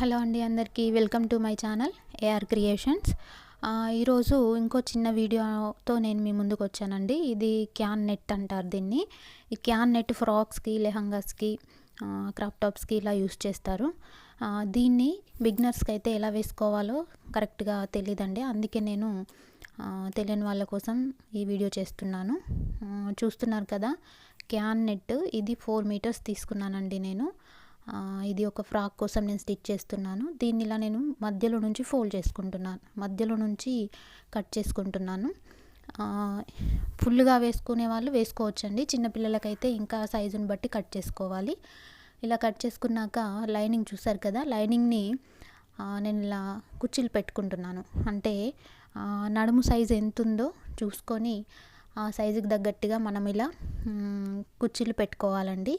Hello అండి అందరికీ. Welcome to my channel A R creations. ఈరోజు ఇంకో చిన్న వీడియోతో నేను మీ ముందుకు వచ్చానండి. ఇది క్యాన్ నెట్ అంటారు దీన్ని. ఈ క్యాన్ నెట్ ఫ్రాక్స్కి లెహంగాస్కి క్రాప్ టాప్స్కి ఇలా యూస్ చేస్తారు. దీన్ని బిగ్నర్స్కి అయితే ఎలా వేసుకోవాలో కరెక్ట్గా తెలియదండి అందుకే నేను తెలియని వాళ్ళ కోసం ఈ వీడియో చేస్తున్నాను. చూస్తున్నారు కదా క్యాన్ నెట్ ఇది ఫోర్ మీటర్స్ తీసుకున్నానండి నేను. ఇది ఒక ఫ్రాక్ కోసం నేను స్టిచ్ చేస్తున్నాను. దీన్ని ఇలా నేను మధ్యలో నుంచి ఫోల్డ్ చేసుకుంటున్నాను. మధ్యలో నుంచి కట్ చేసుకుంటున్నాను. ఫుల్గా వేసుకునే వాళ్ళు వేసుకోవచ్చండి. చిన్నపిల్లలకైతే ఇంకా సైజుని బట్టి కట్ చేసుకోవాలి. ఇలా కట్ చేసుకున్నాక లైనింగ్ చూసారు కదా? లైనింగ్ని నేను ఇలా కుర్చీలు పెట్టుకుంటున్నాను. అంటే నడుము సైజు ఎంత ఉందో చూసుకొని ఆ సైజుకి తగ్గట్టుగా మనం ఇలా కుర్చీలు పెట్టుకోవాలండి.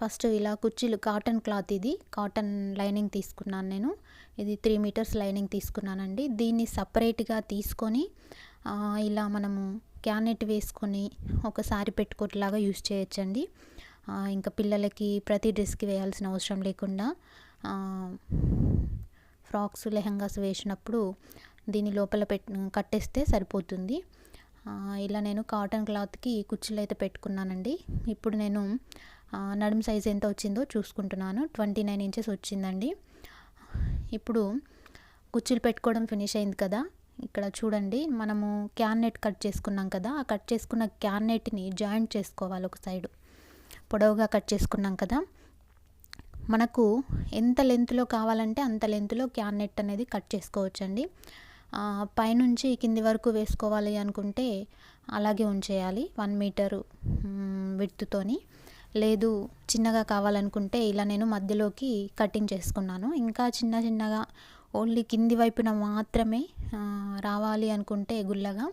ఫస్ట్ ఇలా కుర్చీలు కాటన్ క్లాత్ ఇది. కాటన్ లైనింగ్ తీసుకున్నాను నేను. ఇది త్రీ మీటర్స్ లైనింగ్ తీసుకున్నానండి. దీన్ని సపరేట్గా తీసుకొని ఇలా మనము క్యానెట్ వేసుకొని ఒకసారి పెట్టుకోట్లాగా యూజ్ చేయొచ్చండి. ఇంకా పిల్లలకి ప్రతి డ్రెస్కి వేయాల్సిన అవసరం లేకుండా ఫ్రాక్స్ లెహంగాస్ వేసినప్పుడు దీని లోపల పెట్ కట్టేస్తే సరిపోతుంది. ఇలా నేను కాటన్ క్లాత్కి కుర్చీలు అయితే పెట్టుకున్నానండి. ఇప్పుడు నేను నడుము సైజ్ ఎంత వచ్చిందో చూసుకుంటున్నాను. ట్వంటీ నైన్ ఇంచెస్ వచ్చిందండి. ఇప్పుడు కుర్చీలు పెట్టుకోవడం ఫినిష్ అయింది కదా. ఇక్కడ చూడండి మనము క్యాన్నెట్ కట్ చేసుకున్నాం కదా. ఆ కట్ చేసుకున్న క్యాన్నెట్ని జాయింట్ చేసుకోవాలి ఒక సైడు. పొడవుగా కట్ చేసుకున్నాం కదా. మనకు ఎంత లెంత్లో కావాలంటే అంత లెంత్లో క్యాన్నెట్ అనేది కట్ చేసుకోవచ్చండి. పైనుంచి కింది వరకు వేసుకోవాలి అనుకుంటే అలాగే ఉంచేయాలి వన్ మీటరు విడ్త్తోని లేదు చిన్నగా కావాలనుకుంటే ఇలా నేను మధ్యలోకి కటింగ్ చేసుకున్నాను. ఇంకా చిన్న చిన్నగా ఓన్లీ కింది వైపున మాత్రమే రావాలి అనుకుంటే గుల్లగా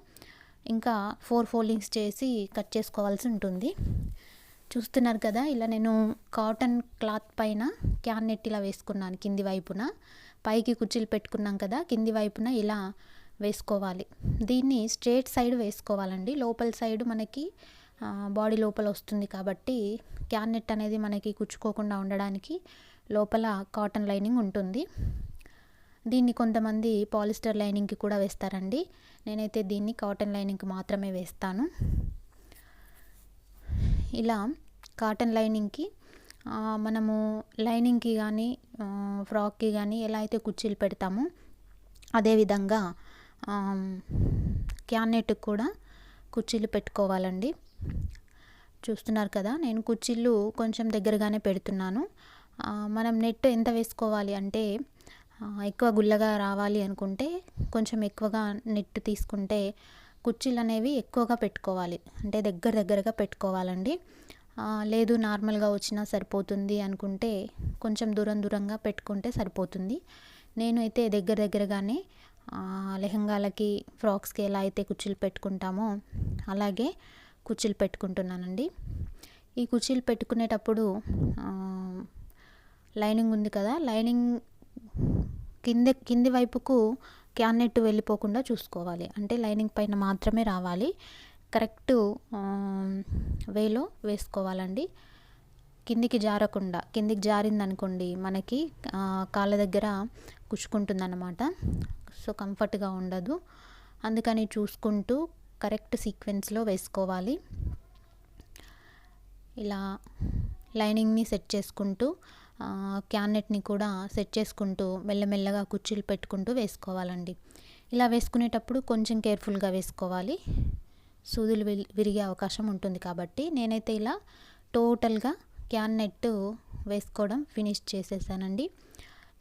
ఇంకా ఫోర్ ఫోల్డింగ్స్ చేసి కట్ చేసుకోవాల్సి ఉంటుంది. చూస్తున్నారు కదా ఇలా నేను కాటన్ క్లాత్ పైన క్యాన్నెట్ ఇలా వేసుకున్నాను కింది వైపున. పైకి కుర్చీలు పెట్టుకున్నాం కదా కింది వైపున ఇలా వేసుకోవాలి. దీన్ని స్ట్రేట్ సైడ్ వేసుకోవాలండి. లోపల సైడ్ మనకి బాడీ లోపల వస్తుంది కాబట్టి క్యాన్నెట్ అనేది మనకి కుచ్చుకోకుండా ఉండడానికి లోపల కాటన్ లైనింగ్ ఉంటుంది. దీన్ని కొంతమంది పాలిస్టర్ లైనింగ్కి కూడా వేస్తారండి. నేనైతే దీన్ని కాటన్ లైనింగ్కి మాత్రమే వేస్తాను. ఇలా కాటన్ లైనింగ్కి మనము లైనింగ్కి కానీ ఫ్రాక్కి కానీ ఎలా అయితే కుర్చీలు పెడతామో అదేవిధంగా క్యాన్నెట్కి కూడా కుర్చీలు పెట్టుకోవాలండి. చూస్తున్నారు కదా నేను కుర్చీలు కొంచెం దగ్గరగానే పెడుతున్నాను. మనం నెట్ ఎంత వేసుకోవాలి అంటే ఎక్కువ గుల్లగా రావాలి అనుకుంటే కొంచెం ఎక్కువగా నెట్ తీసుకుంటే కుర్చీలు అనేవి ఎక్కువగా పెట్టుకోవాలి. అంటే దగ్గర దగ్గరగా పెట్టుకోవాలండి. లేదు నార్మల్గా వచ్చినా సరిపోతుంది అనుకుంటే కొంచెం దూరం దూరంగా పెట్టుకుంటే సరిపోతుంది. నేను అయితే దగ్గర దగ్గరగానే లెహంగాలకి ఫ్రాక్స్కి ఎలా అయితే కుర్చీలు పెట్టుకుంటామో అలాగే కుర్చీలు పెట్టుకుంటున్నానండి. ఈ కుర్చీలు పెట్టుకునేటప్పుడు లైనింగ్ ఉంది కదా లైనింగ్ కింద కింది వైపుకు క్యాన్నెట్ వెళ్ళిపోకుండా చూసుకోవాలి. అంటే లైనింగ్ పైన మాత్రమే రావాలి. కరెక్ట్ వేలో వేసుకోవాలండి. కిందికి జారకుండా కిందికి జారిందనుకోండి మనకి కాళ్ళ దగ్గర కుచ్చుకుంటుందన్నమాట. సో కంఫర్ట్గా ఉండదు. అందుకని చూసుకుంటూ కరెక్ట్ సీక్వెన్స్లో వేసుకోవాలి. ఇలా లైనింగ్ని సెట్ చేసుకుంటూ క్యానెట్ని కూడా సెట్ చేసుకుంటూ మెల్లమెల్లగా కుర్చీలు పెట్టుకుంటూ వేసుకోవాలండి. ఇలా వేసుకునేటప్పుడు కొంచెం కేర్ఫుల్గా వేసుకోవాలి. సూదులు విరిగే అవకాశం ఉంటుంది కాబట్టి నేనైతే ఇలా టోటల్గా క్యాన్నెట్ వేసుకోవడం ఫినిష్ చేసేసానండి.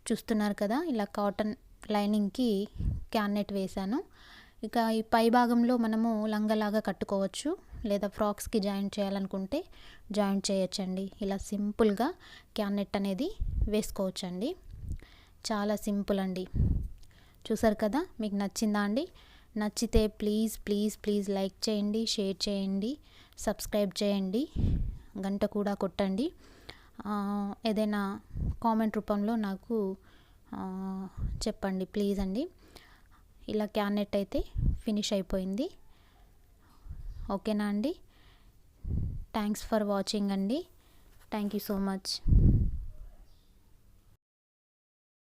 చూస్తున్నారు కదా ఇలా కాటన్ లైనింగ్కి క్యాన్నెట్ వేసాను ఇక ఈ పై భాగంలో మనము లంగలాగా కట్టుకోవచ్చు లేదా ఫ్రాక్స్కి జాయింట్ చేయాలనుకుంటే జాయింట్ చేయొచ్చండి. ఇలా సింపుల్గా క్యానెట్ అనేది వేసుకోవచ్చండి. చాలా సింపుల్ అండి చూసారు కదా? మీకు నచ్చిందా అండి? నచ్చితే ప్లీజ్ ప్లీజ్ ప్లీజ్ లైక్ చేయండి షేర్ చేయండి సబ్స్క్రైబ్ చేయండి గంట కూడా కొట్టండి. ఏదైనా కామెంట్ రూపంలో నాకు చెప్పండి ప్లీజ్ అండి. ఇలా క్యానెట్ అయితే ఫినిష్ అయిపోయింది. ఓకేనా అండి? థ్యాంక్స్ ఫర్ వాచింగ్ అండి. Thank you so much.